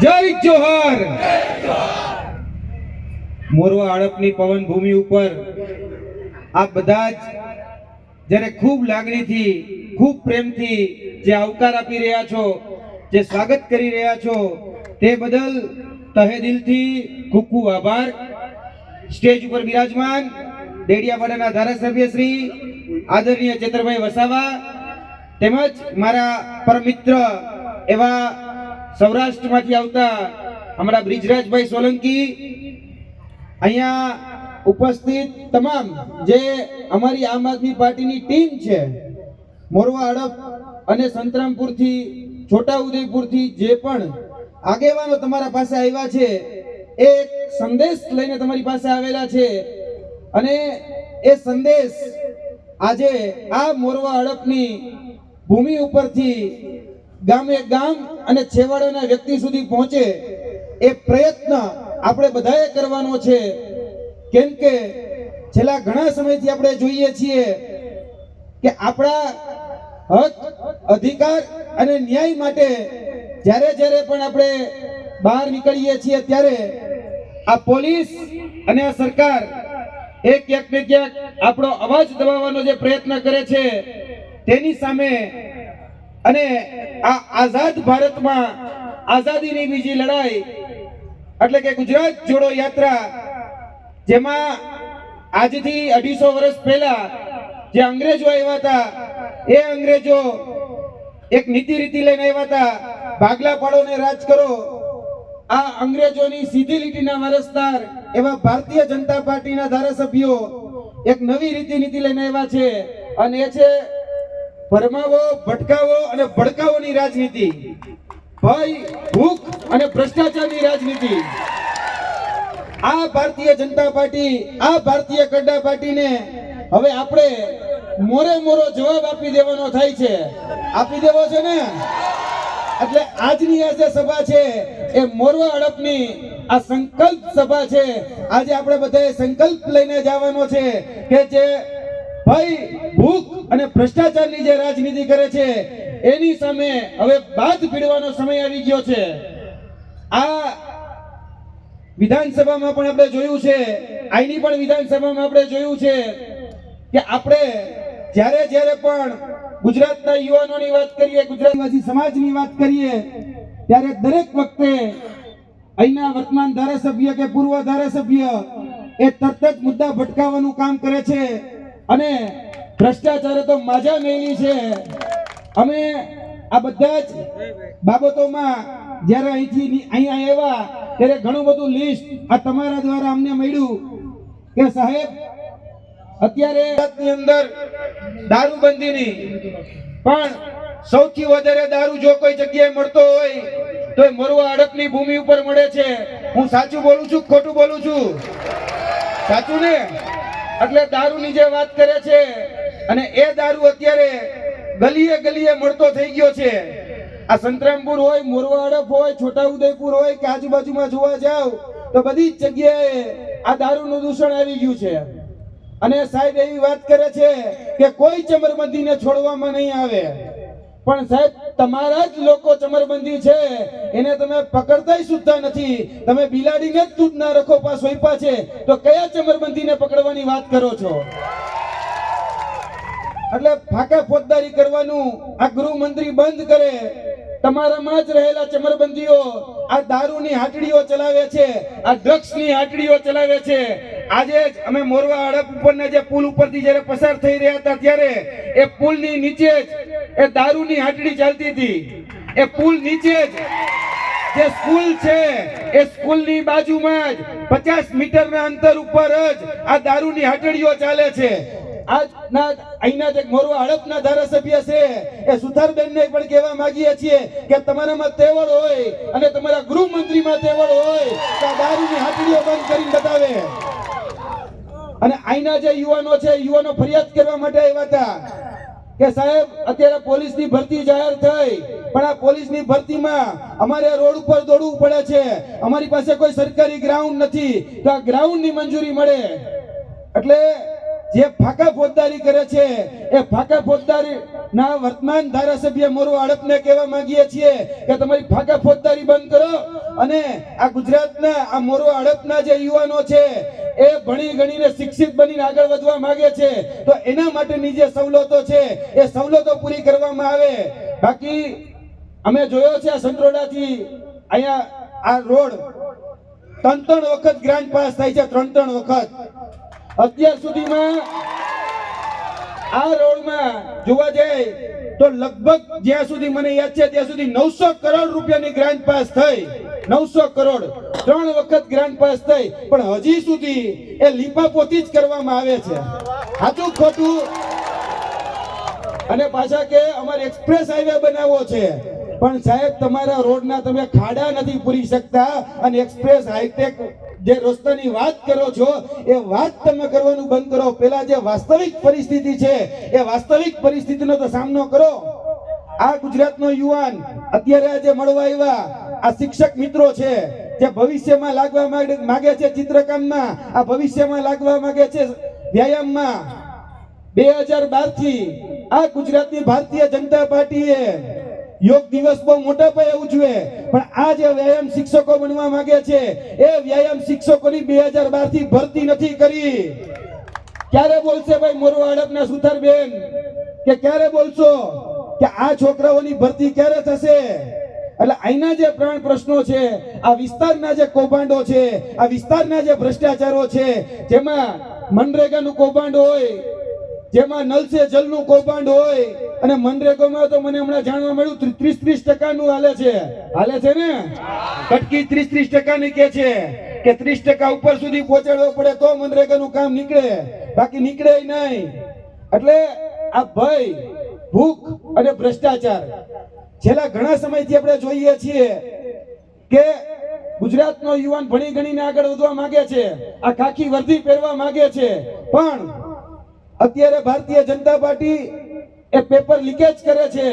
જય જોહર. મોરવા હડપની પવન ભૂમિ ઉપર આ બધા જ જ્યારે ખૂબ લાગણીથી, ખૂબ પ્રેમથી જે આવકાર આપી રહ્યા છો, જે સ્વાગત કરી રહ્યા છો, તે બદલ તહે દિલથી ખૂબ ખૂબ આભાર. સ્ટેજ ઉપર બિરાજમાન ડેડિયાપાડાના ધારાસભ્ય શ્રી આદરણીય ચેતરભાઈ વસાવા તેમજ મારા પરમ મિત્ર એવા સૌરાષ્ટ્રમાંથી આવતા અમારા બ્રિજરાજભાઈ સોલંકી અહીંયા ઉપસ્થિત તમામ જે અમારી આમ આદમી પાર્ટીની ટીમ છે, મોરવા હડપ અને સંતરામપુરથી, છોટાઉદેપુરથી જે પણ આગેવાનો તમારા પાસે આવ્યા છે એ સંદેશ લઈને તમારી પાસે આવેલા છે અને એ સંદેશ આજે આ મોરવા હડપની ભૂમિ ઉપરથી ગામે ગામ અને છેવાડાના વ્યક્તિ સુધી પહોંચે એ પ્રયત્ન આપણે બધાએ કરવાનો છે. કેમ કે છેલ્લા ઘણા સમયથી આપણે જોઈએ છીએ કે આપણા હક, અધિકાર અને ન્યાય માટે જ્યારે જ્યારે પણ આપણે બહાર નીકળીએ છીએ ત્યારે આ પોલીસ અને આ સરકાર એ ક્યાંક ને ક્યાંક આપણો અવાજ દબાવવાનો જે પ્રયત્ન કરે છે, તેની સામે અને આ આઝાદ ભારતમાં આઝાદીની બીજી લડાઈ, એટલે કે ગુજરાત જોડો યાત્રા, જેમાં આજથી અઢીસો વર્ષ પહેલા જે અંગ્રેજો આવ્યા હતા, એ અંગ્રેજો એક નીતિ રીતિ લઈને આવ્યા હતા ભાગલા પાડો ને રાજ કરો. આ અંગ્રેજોની સીધી લીટીના વારસદાર એવા ભારતીય જનતા પાર્ટીના ધારાસભ્યો એક નવી રીતિ નીતિ લઈને આવ્યા છે, અને એ છે ભરમાવો ભટકાવો અને ભડકાવોની રાજનીતિ. ભય, ભૂખ અને ભ્રષ્ટાચારની રાજનીતિ. આ ભારતીય જનતા પાર્ટી, આ ભારતીય કડ્ડા પાર્ટીને હવે આપણે મોરે મોરો જવાબ આપી દેવાનો થાય છે. આપી દેવો છે ને? એટલે આજની આ જે સભા છે, એ મોરવા હડપની આ સંકલ્પ સભા છે. આજે આપણે બધાએ સંકલ્પ લઈને જવાનો છે કે જે ભય ભૂખ અને ભ્રષ્ટાચારની જે રાજનીતિ કરે છે, એની સામે હવે બાદ પીડવાનો સમય આવી ગયો છે. આ વિધાનસભામાં પણ આપણે જોયું છે, આઈની પણ વિધાનસભામાં આપણે જોયું છે કે આપણે જ્યારે જ્યારે પણ ગુજરાતના યુવાનોની વાત કરીએ, ગુજરાતવાસી સમાજની વાત કરીએ, ત્યારે દરેક વખતે અહીંના વર્તમાન ધારાસભ્ય કે પૂર્વ ધારાસભ્ય એ તરત જ મુદ્દા ભટકાવવાનું કામ કરે છે. અને ભ્રષ્ટાચારે તો માજા મેલી છે. અમે આ બધા જ બાબતોમાં જ્યારે અહીંથી અહીંયા આવ્યા ત્યારે ઘણું બધું લિસ્ટ આ તમારા દ્વારા અમને મળ્યું કે સાહેબ, અત્યારે ની અંદર દારૂબંધીની પણ સૌથી વધારે દારૂ જો કોઈ જગ્યાએ મળતો હોય, તો એ મોરવા હડપની ભૂમિ ઉપર મળે છે. હું સાચું બોલું છું ખોટું બોલું છું? સાચું ને? એટલે દારૂની જે વાત કરે છે, અને એ દારૂ અત્યારે ગલીએ ગલીએ મળતો થઈ ગયો છે. આ સંતરામપુર હોય મોરવા હડપ હોય, છોટાઉદેપુર હોય, કે આજુબાજુમાં જોવા જાવ, તો બધી જ જગ્યાએ આ દારૂનું દૂષણ આવી ગયું છે. અને સાહેબ એવી વાત કરે છે કે કોઈ ચમરબંધીને છોડવામાં નહીં આવે. પણ સાહેબ, તમારા જ લોકો ચમરબંધી છે. એને તમે પકડતાય સુદ્ધા નથી. તમે બિલાડીને જ દૂધ ના રખો પા સોઈપા છે. તો કયા ચમરબંધીને પકડવાની વાત કરો છો? એટલે ફાકા ફોજદારી કરવાનું આ ગૃહમંત્રી બંધ કરે. તમારામાં જ રહેલા ચમરબંધીઓ આ દારૂની હાટડીઓ ચલાવે છે, આ ડ્રગ્સની હાટડીઓ ચલાવે છે. આજે અમે મોરવા હડપ ઉપરના જે પુલ ઉપરથી જ્યારે પસાર થઈ રહ્યા હતા ત્યારે એ પુલની નીચે જ એ દારૂની હાટડી ચાલતી હતી. એ પુલ નીચે જ જે સ્કૂલ છે, એ સ્કૂલની બાજુમાં જ પચાસ મીટરના અંતર ઉપર જ આ દારૂની હાટડીઓ ચાલે છે. આજના અહીંના જે મોરવા હડપના ધારાસભ્ય છે, એ સુથારબેનને પણ કહેવા માંગીએ છીએ કે તમારામાં તેવડ હોય અને તમારા ગૃહમંત્રીમાં તેવડ હોય તો દારૂની હાટડીઓ બંધ કરીને બતાવે. અને અહીંના જે યુવાનો છે, યુવાનો ફરિયાદ કરવા માટે આવ્યા હતા કે સાહેબ, અત્યારે પોલીસની ભરતી જાહેર થઈ, પણ આ પોલીસની ભરતીમાં અમારે રોડ ઉપર દોડવું પડે છે. અમારી પાસે કોઈ સરકારી ગ્રાઉન્ડ નથી. તો આ ગ્રાઉન્ડની મંજૂરી મળે. એટલે જે ફાકા ફોજદારી કરે છે, એ ફાકા ફોજદારી ના વર્તમાન ધારાસભ્ય મોરુ આડપને કહેવા માંગીએ છીએ કે તમારી ફાકા ફોજદારી બંધ કરો અને આ ગુજરાતના, આ મોરુ આડપના જે યુવાનો છે, એ ભણી ગણીને શિક્ષિત બનીને આગળ વધવા માંગે છે. તો એના માટેની જે સવલતો છે, એ સવલતો પૂરી કરવામાં આવે. બાકી અમે જોયો છે આ સંતરોડાથી અહીંયા આ રોડ ત્રણ ત્રણ વખત ગ્રાન્ટ પાસ થાય છે, ત્રણ ત્રણ વખત. અત્યાર સુધીમાં આ રોડમાં જોવા જાય તો લગભગ જ્યાં સુધી મને યાદ છે ત્યાં સુધી નવસો કરોડ રૂપિયાની ગ્રાન્ટ પાસ થઈ. નવસો કરોડ. ત્રણ વખત ગ્રાન્ટ પાસ થઈ. પણ હજી સુધી એ લીપાપોતી જ કરવામાં આવે છે. સાચું ખોટું? અને પાછા કે અમારે એક્સપ્રેસ હાઈવે બનાવવો છે. પણ સાહેબ, તમારા રોડના તમે ખાડા નથી પૂરી શકતા અને એક્સપ્રેસ હાઈટેક જે રસ્તાની વાત કરો છો, એ વાત તમે કરવાનું બંધ કરો. પેલા જે વાસ્તવિક પરિસ્થિતિ છે, એ વાસ્તવિક પરિસ્થિતિનો તો સામનો કરો. આ ગુજરાતનો યુવાન અત્યારે આજે મળવા આવ્યા. આ શિક્ષક મિત્રો છે, જે ભવિષ્યમાં લાગવા માંગે- માગે છે ચિત્રકામમાં, આ ભવિષ્યમાં લાગવા માંગે છે વ્યાયામમાં. બે હજાર બારથી આ ગુજરાતની ભારતીય જનતા પાર્ટીએ યોગ દિવસ બહુ મોટા પાયે ઉજવે પણ આ જે વ્યાયામ શિક્ષકો બનવા માંગે છે, એ વ્યાયામ શિક્ષકોની બે હજાર બારથી ભરતી નથી કરી. ક્યારે બોલશે ભાઈ મોરો હડપના સુથારબેન? કે ક્યારે બોલશો? કે આ છોકરાઓની ભરતી ક્યારે થશે? એટલે અહીંના જે પ્રાણ પ્રશ્નો છે, આ વિસ્તારના જે કૌભાંડો છે, આ વિસ્તારના જે ભ્રષ્ટાચારો છે, જેમાં મનરેગાનું કૌભાંડ હોય જેમાં નલ જલનું કૌભાંડ હોય અને મનરેગામાં તો મને હમણાં જાણવા મળ્યું ત્રીસ ત્રીસ ટકાનું હાલે છે. હાલે છે ને? કટકી ત્રીસ ત્રીસ ટકાની કે છે કે ત્રીસ ટકા ઉપર સુધી પહોંચાડવો પડે તો મનરેગાનું કામ નીકળે. બાકી નીકળે નહીં. એટલે આ ભય, ભૂખ અને ભ્રષ્ટાચાર છેલ્લા ઘણા સમયથી આપણે જોઈએ છીએ કે ગુજરાતનો યુવાન ભણી ગણીને આગળ વધવા માંગે છે. આ ખાખી વર્ધી પહેરવા માંગે છે. પણ અત્યારે ભારતીય જનતા પાર્ટી એ પેપર લીકેજ કરે છે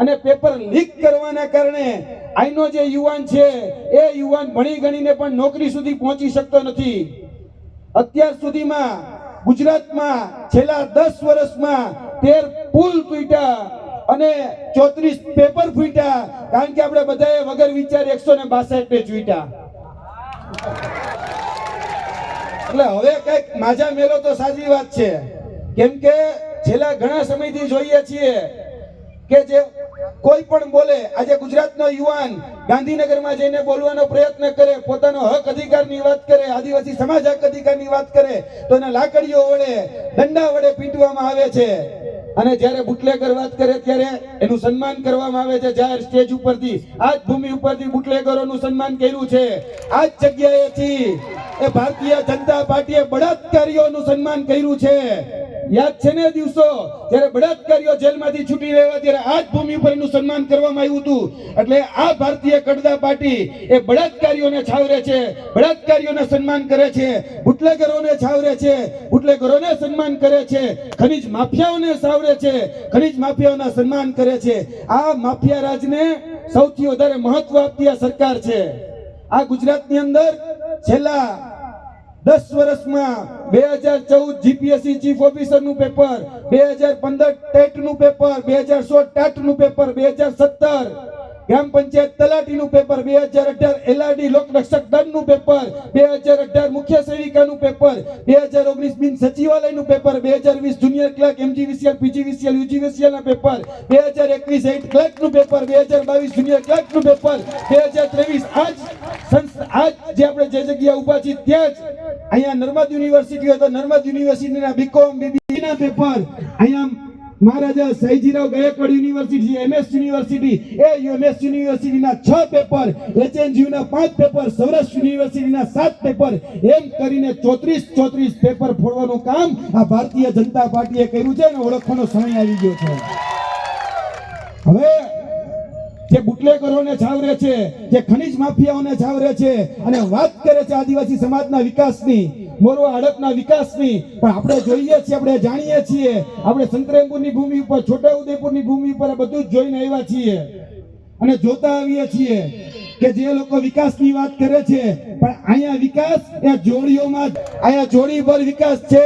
અને પેપર લીક કરવાના કારણે આઈનો જે યુવાન છે, એ યુવાન ભણી ગણીને પણ નોકરી સુધી પહોંચી શકતો નથી. અત્યાર સુધીમાં ગુજરાતમાં છેલ્લા દસ વર્ષમાં તેર પુલ તૂટ્યા અને ચોત્રીસ પેપર ફૂટ્યા, કારણ કે આપણે બધાએ વગર વિચાર એકસો ને બાસઠ ને ચૂંટ્યા. એટલે હવે કંઈક માજા મેળો તો સાચી વાત છે. કેમ કે છેલ્લા ઘણા સમયથી જોઈએ છીએ કે જે કોઈ પણ બોલે, આજે ગુજરાતનો યુવાન ગાંધીનગરમાં જઈને બોલવાનો પ્રયત્ન કરે, પોતાનો હક અધિકારની વાત કરે, આદિવાસી સમાજ હક અધિકારની વાત કરે, તો એને લાકડીઓ વડે, દંડા વડે પીટવામાં આવે છે. અને જ્યારે બુટલેગર વાત કરે ત્યારે એનું સન્માન કરવામાં આવે છે જાહેર સ્ટેજ ઉપરથી. આ જ ભૂમિ ઉપરથી બુટલેગરોનું સન્માન કર્યું છે. આ જ જગ્યાએથી એ ભારતીય જનતા પાર્ટીએ બળાત્કારીઓનું સન્માન કર્યું છે. યાદ છે ને દિવસો? જ્યારે બળાત્કારીઓ જેલમાંથી છૂટી રહ્યા ત્યારે આ જ ભૂમિ ઉપર એનું સન્માન કરવામાં આવ્યું હતું. એટલે આ ભારતીય કડદા પાર્ટી એ બળાત્કારીઓને છાવરે છે, બળાત્કારીઓને સન્માન કરે છે, બુટલેગરોને છાવરે છે, બુટલેગરોને સન્માન કરે છે, ખનીજ માફિયાઓને સાવરે છે, ખનીજ માફિયાઓના સન્માન કરે છે. આ માફિયા રાજને સૌથી વધારે મહત્વ આપતી આ સરકાર છે. આ ગુજરાતની અંદર છેલ્લા દસ વર્ષમાં બે હજાર ચૌદ જીપીએસસી ચીફ ઓફિસરનું પેપર બે હજાર પંદર ટેટનું પેપર બે હજાર સોળ ટાટનું પેપર બે હજાર સત્તર ગ્રામ પંચાયત તલાટી નું પેપર બે હજાર અઢાર એલઆરડી દંડનું પેપર બે હજાર અઢાર મુખ્ય સેવિકા નું પેપર બે હજાર ઓગણીસ બિન સચિવાલયનું પેપર બે હજાર વીસ junior clerk MGVCL PGVCL UGVCL ના પેપર બે હજાર એકવીસ એઇટ ક્લર્કનું પેપર બે હજાર બાવીસ જુનિયર ક્લર્કનું પેપર બે હજાર ત્રેવીસ આજ આજ જે આપણે જે જગ્યા ઊભા છીએ ત્યાં જ અહીંયા નર્મદ યુનિવર્સિટી હોય તો નર્મદ યુનિવર્સિટીના બીકોમ બીબી ના પેપર અહીંયા Maharaja Sayajirao Gaekwad university MS university. એ એમએસ યુનિવર્સિટીના છ પેપર એચએનજીયુ ના પાંચ પેપર સૌરાષ્ટ્ર યુનિવર્સિટીના સાત પેપર એમ કરીને ચોત્રીસ ચોત્રીસ પેપર ફોડવાનું કામ આ ભારતીય જનતા પાર્ટીએ કર્યું છે અને ઓળખવાનો સમય આવી ગયો છે. હવે જે બુટલેગરોને છાવરે છે, જે ખનિજ માફિયાઓને છાવરે છે, અને વાત કરે છે આદિવાસી સમાજના વિકાસની, મોરવા હડપના વિકાસની, પણ આપણે જોઈએ છીએ, આપણે જાણીએ છીએ, આપણે સંતરેમપુરની ભૂમિ ઉપર, છોટાઉદેપુરની ભૂમિ ઉપર બધું જ જોઈને આવ્યા છીએ. અને જોતા આવીએ છીએ. કે જે લોકો વિકાસની વાત કરે છે, પણ અહીંયા વિકાસ એ જોડીઓમાં અહીંયા જોડી પર વિકાસ છે.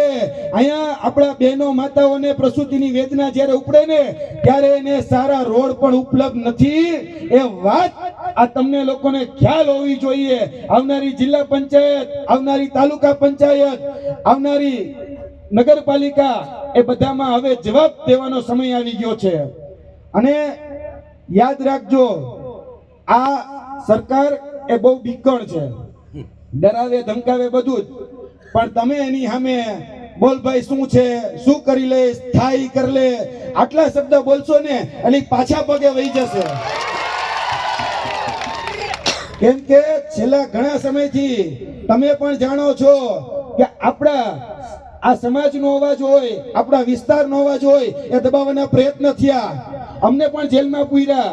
અહીંયા આપણા બહેનો માતાઓને પ્રસૂતિની વેદના જ્યારે ઉપડે ને, ત્યારે એને સારા રોડ પણ ઉપલબ્ધ નથી. એ વાત આ તમને લોકોને ખ્યાલ હોવી જોઈએ. આવનારી જિલ્લા પંચાયત, આવનારી તાલુકા પંચાયત, આવનારી નગરપાલિકા એ બધામાં હવે જવાબ દેવાનો સમય આવી ગયો છે. અને યાદ રાખજો આ સરકાર એ બહુ બીકણ છે. ડરાવે, ધમકાવે બધું જ. પણ તમે એની સામે બોલ ભાઈ, શું છે? શું કરી લે? થાય કરી લે. આટલા શબ્દ બોલશો ને એટલે પાછા પગે વહી જશે. કેમ કે છેલ્લા ઘણા સમયથી તમે પણ જાણો છો કે આપણા આ સમાજનો અવાજ હોય, આપણા વિસ્તારનો અવાજ હોય, એ દબાવવાના પ્રયત્ન થયા. અમને પણ જેલમાં પૂર્યા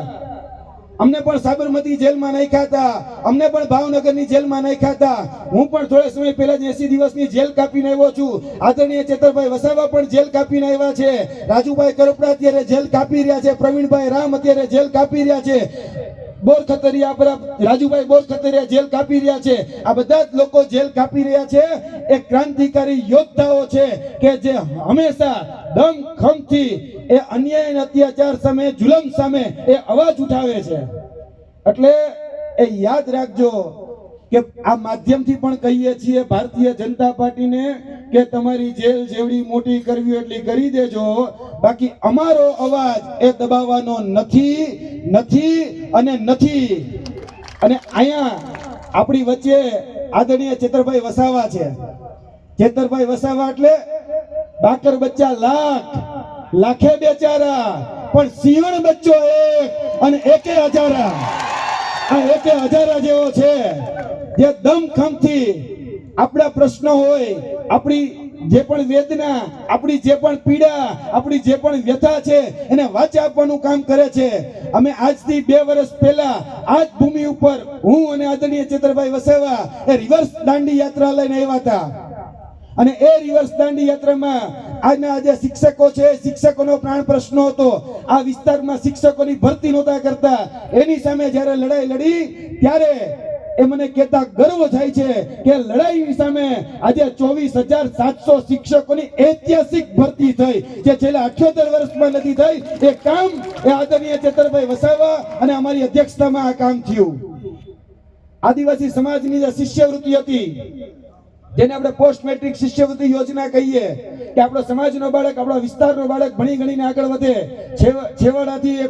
અમને પણ સાબરમતી જેલમાં નાખ્યા હતા. અમને પણ ભાવનગરની જેલમાં નાખ્યા હતા. હું પણ થોડા સમય પહેલા જ એસી દિવસની જેલ કાપીને આવ્યો છું. આદરણીય ચેતરભાઈ વસાવા પણ જેલ કાપીને આવ્યા છે. રાજુભાઈ કરપડા અત્યારે જેલ કાપી રહ્યા છે. પ્રવીણભાઈ રામ અત્યારે જેલ કાપી રહ્યા છે. બોર ખતરિયા આપણા રાજુભાઈ બોર ખતરિયા જેલ કાપી રહ્યા છે. આ બધા જ લોકો જેલ કાપી રહ્યા છે. એ ક્રાંતિકારી યોદ્ધાઓ છે કે જે હંમેશા દમ ખમથી એ અન્યાય અને અત્યાચાર સામે, જુલમ સામે એ અવાજ ઉઠાવે છે. એટલે એ યાદ રાખજો કે આ માધ્યમથી પણ કહીએ છીએ ભારતીય જનતા પાર્ટીને કે તમારી જેલ જેવડી મોટી કરવી એટલી કરી દેજો. બાકી અમારો અવાજ એ દબાવવાનો નથી નથી અને નથી. અને અહીંયા આપણી વચ્ચે આદરણીય ચેતરભાઈ વસાવા છે. ચેતરભાઈ વસાવા એટલે બાકર બચ્ચા લાખ, લાખે બેચારા પણ સિંહણ બચ્ચો એક અને એકે હજારા. આ એકે હજારા જેવો છે. જે દમખમથી આપણા પ્રશ્નો હોય, આપણી જે પણ વેદના, આપણી જે પણ પીડા, આપણી જે પણ વ્યથા છે, એને વાચા આપવાનું કામ કરે છે. અમે આજથી બે વર્ષ પહેલા આ જ ભૂમિ ઉપર હું અને આદરણીય ચેતરભાઈ વસેવા એ રિવર્સ દાંડી યાત્રા લઈને આવ્યા હતા. અને એ રિવર્સ દાંડી યાત્રામાં આજના આજે શિક્ષકો છે, શિક્ષકોનો પ્રાણ પ્રશ્ન હતો. આ વિસ્તારમાં શિક્ષકોની ભરતી નહોતા કરતા. એની સામે જ્યારે લડાઈ લડી, ત્યારે એ મને કહેતા ગર્વ થાય છે કે લડાઈ સામે આજે ચોવીસ હજાર સાતસો શિક્ષકોની ઐતિહાસિક ભરતી થઈ. જે છેલ્લા અઠ્યોતેર વર્ષમાં નથી થઈ. એ કામ એ આદરણીય ચેતરભાઈ વસાવા અને અમારી અધ્યક્ષતામાં આ કામ થયું. આદિવાસી સમાજની જે શિષ્યવૃત્તિ હતી, જેને આપણે પોસ્ટ મેટ્રિક શિષ્યવૃત્તિ યોજના કહીએ, કે આપણો સમાજનો બાળક, આપણો વિસ્તારનો બાળક ભણી ગણીને આગળ વધે. છેવ- છેવાડાથી એ